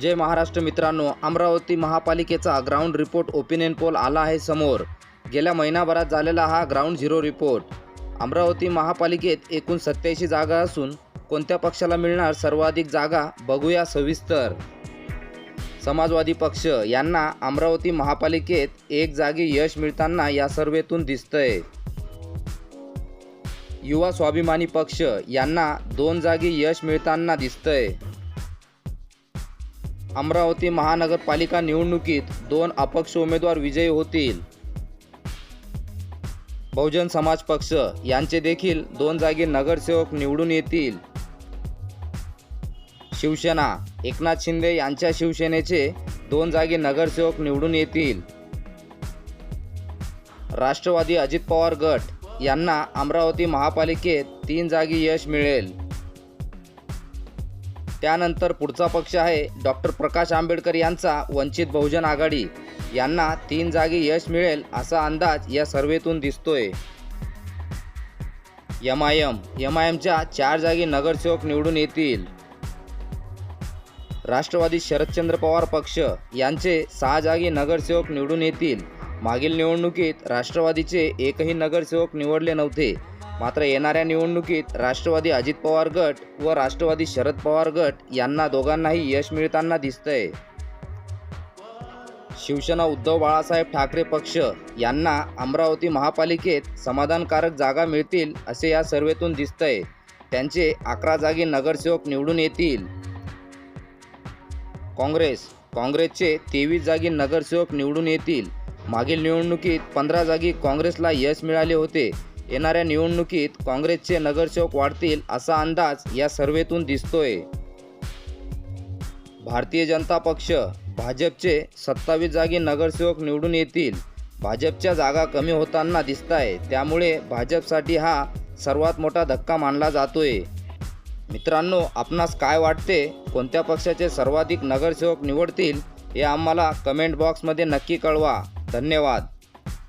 जय महाराष्ट्र मित्रांनो अमरावती महापालिकेचा ground report opinion poll आला आहे समोर. गेल्या महिनाभरात झालेला हा ग्राउंड झिरो रिपोर्ट अमरावती महापालिकेत एकूण सत्याऐंशी जागा असून कोणत्या पक्षाला मिळणार सर्वाधिक जागा बघूया सविस्तर. समाजवादी पक्ष यांना अमरावती महापालिकेत एक जागी यश मिळताना या सर्वेतून दिसतंय. युवा स्वाभिमानी पक्ष यांना दोन जागी यश मिळताना दिसतंय. अमरावती महानगरपालिका निवडणुकीत दोन अपक्ष उमेदवार विजयी होतील. बहुजन समाज पक्ष यांचे देखील दोन जागी नगरसेवक निवडून येतील. शिवसेना एकनाथ शिंदे यांच्या शिवसेनेचे दोन जागी नगरसेवक निवडून येतील. राष्ट्रवादी अजित पवार गट यांना अमरावती महापालिकेत तीन जागी यश मिळेल. त्यानंतर पुढचा पक्ष आहे डॉक्टर प्रकाश आंबेडकर यांचा वंचित बहुजन आघाडी. यांना तीन जागी यश मिळेल असा अंदाज या सर्वेतून दिसतोय. M I M M I एमच्या चार जागी नगरसेवक निवडून येतील. राष्ट्रवादी शरदचंद्र पवार पक्ष यांचे सहा जागी नगरसेवक निवडून येतील. मागील निवडणुकीत राष्ट्रवादीचे एकही नगरसेवक निवडले नव्हते. मात्र येणाऱ्या निवडणुकीत राष्ट्रवादी अजित पवार गट व राष्ट्रवादी शरद पवार गट यांना दोघांनाही यश मिळताना दिसतंय. शिवसेना उद्धव बाळासाहेब ठाकरे पक्ष यांना अमरावती महापालिकेत समाधानकारक जागा मिळतील असे या सर्वेतून दिसतंय. त्यांचे अकरा जागी नगरसेवक निवडून येतील. काँग्रेस काँग्रेसचे तेवीस जागी नगरसेवक निवडून येतील. मागील निवडणुकीत पंधरा जागी काँग्रेसला यश मिळाले होते. येणाऱ्या निवडणुकीत काँग्रेसचे नगरसेवक वाढतील असा अंदाज या सर्वेतून दिसतोय. भारतीय जनता पक्ष भाजपचे सत्तावीस जागी नगरसेवक निवडून येतील. भाजपच्या जागा कमी होताना दिसत आहे त्यामुळे भाजपसाठी हा सर्वात मोठा धक्का मानला जातोय. मित्रांनो आपणास काय वाटते? कोणत्या पक्षाचे सर्वाधिक नगरसेवक निवडतील? हे आम्हाला कमेंट बॉक्समध्ये नक्की कळवा. धन्यवाद.